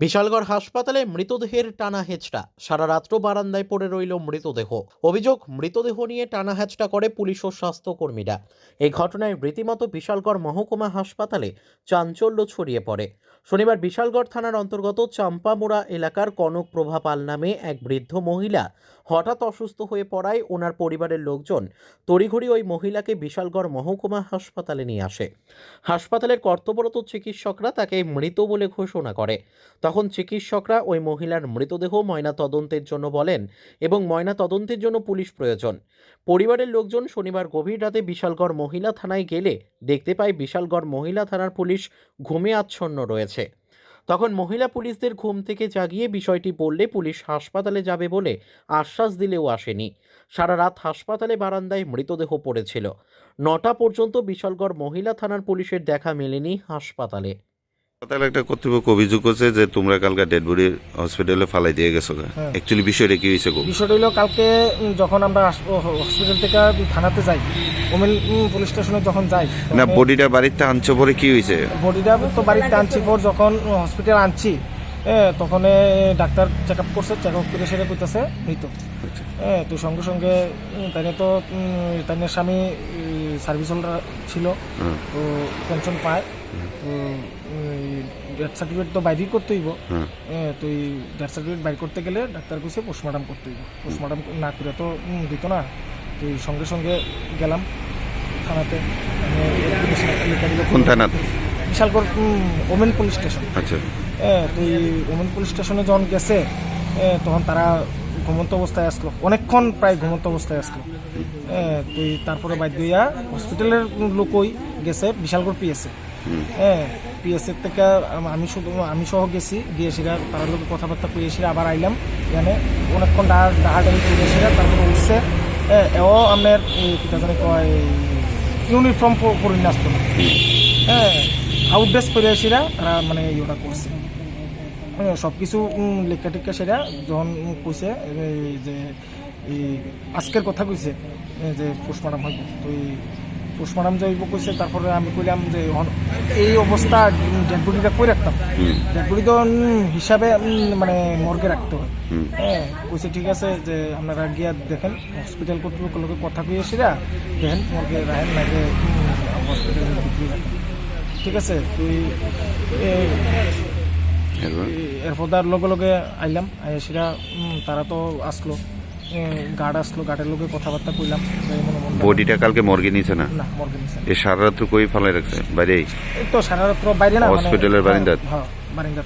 বিশালগড় হাসপাতালে মৃতদেহের টানা হেঁচড়া। সারা রাত্র বারান্দায় পড়ে রইল মৃতদেহ। অভিযোগ, মৃতদেহ নিয়ে টানা হেঁচড়া করে পুলিশ ও স্বাস্থ্যকর্মীরা। এই ঘটনায় রীতিমতো বিশালগড় মহকুমা হাসপাতালে চাঞ্চল্য ছড়িয়ে পড়ে। শনিবার বিশালগড় থানার অন্তর্গত চাম্পামোড়া এলাকার কনক প্রভা পাল নামে এক বৃদ্ধ মহিলা হঠাৎ অসুস্থ হয়ে পড়ায় ওনার পরিবারের লোকজন তড়িঘড়ি ওই মহিলাকে বিশালগড় মহকুমা হাসপাতালে নিয়ে আসে। হাসপাতালের কর্তব্যরত চিকিৎসকরা তাকে মৃত বলে ঘোষণা করে। তখন চিকিৎসকরা ওই মহিলার মৃতদেহ ময়না তদন্তের জন্য বলেন এবং ময়না তদন্তের জন্য পুলিশ প্রয়োজন। পরিবারের লোকজন শনিবার গভীর রাতে বিশালগড় মহিলা থানায় গেলে দেখতে পায় বিশালগড় মহিলা থানার পুলিশ ঘুমে আচ্ছন্ন রয়েছে। তখন মহিলা পুলিশদের ঘুম থেকে জাগিয়ে বিষয়টি বললে পুলিশ হাসপাতালে যাবে বলে আশ্বাস দিলেও আসেনি। সারা রাত হাসপাতালে বারান্দায় মৃতদেহ পড়েছিল। নটা পর্যন্ত বিশালগড় মহিলা থানার পুলিশের দেখা মেলেনি হাসপাতালে। হাসপাতালে একটা কর্তৃপক্ষ অভিযোগ করছে যে তোমরা কালকে ডেড বডি হসপিটালে ফালাই দিয়ে গেছো। অ্যাকচুয়ালি বিষয়টা কি হয়েছে বিষয়টা হলো কালকে যখন আমরা হসপিটাল থেকে থানাতে যাই ওমেন পুলিশ স্টেশনে যখন যাই না বডিটা বাড়িতে আনছো পরে কি হয়েছে বডিটা তো বাড়িতে আনছি পর যখন হসপিটাল আনছি তখন ডাক্তার চেক আপ করছে চেক আপ করে সেটা করতেছে মৃত আচ্ছা। হ্যাঁ তো সঙ্গে সঙ্গে তাই তো তাই স্বামী সার্ভিস হোল্ডার ছিল তো পেনশন পায়। তো ডেথ সার্টিফিকেট তো বাইরই করতে হইব। তো এই ডেথ সার্টিফিকেট বাইর করতে গেলে ডাক্তার কইছে পোস্টমর্টম করতে হইব। পোস্টমর্টম না করে তো দিত না। তো এই সঙ্গে সঙ্গে গেলাম থানাতে। কোন থানাতে? Bishalgarh women police station. আচ্ছা। হ্যাঁ তো এই ওমেন পুলিশ স্টেশনে যখন গেছে তখন তারা ঘুমন্ত অবস্থায় আসলো। অনেকক্ষণ প্রায় ঘুমন্ত অবস্থায় আসলো। হ্যাঁ তো এই তারপরে বাধ্য হইয়া হসপিটালের লোকই গেছে বিশালগড় পিএসএ। হ্যাঁ পিএসএ থেকে আমি শুধু আমি সহ গেছি গিয়ে সেটা তার লোক কথাবার্তা কইয়ে সেটা আবার আইলাম। এখানে অনেকক্ষণ ডাহা ডাহাডাহি করে সেটা তারপরে উঠছে। হ্যাঁ, এও আপনার এই কিতা জানি কয় ইউনিফর্ম পরে নিয়ে আসতো না হ্যাঁ আউটড্রেস পরে সেটা তারা মানে ইয়েটা করছে। সব কিছু লেখা টেখা সেটা যখন কইছে এই যে এই আজকের কথা কইছে যে পোস্টমর্টম হইব তো এই পোস্টমর্টম যে হইব কইছে তারপরে আমি কইলাম যে এই অবস্থা ডেড বডিটা কই রাখতাম? হুম, ডেড বডি তো হিসাবে মানে মর্গে রাখতে হয়। হ্যাঁ কইছে ঠিক আছে যে আপনারা গিয়া দেখেন হসপিটাল কর্তৃপক্ষের লোকের কথা কইয়ে সেরা দেখেন মর্গে রাখেন নাকি হসপিটালে বিক্রি রাখেন। ঠিক আছে? তুই এই এরপর? তার লগে লগে আইলাম সেটা তারা তো আসলো। গার্ড আসলো গার্ডের লোকে কথাবার্তা কইলাম মনে মনে বডিটা কালকে মর্গে নিছে না? না মর্গে নিছে এ সারা রাত্র কই ফালাই রাখছে? বাইরে? এই তো সারা রাত্র বাইরে না মানে- হসপিটালের বারিন্দাত? হ্যাঁ বারিন্দাত।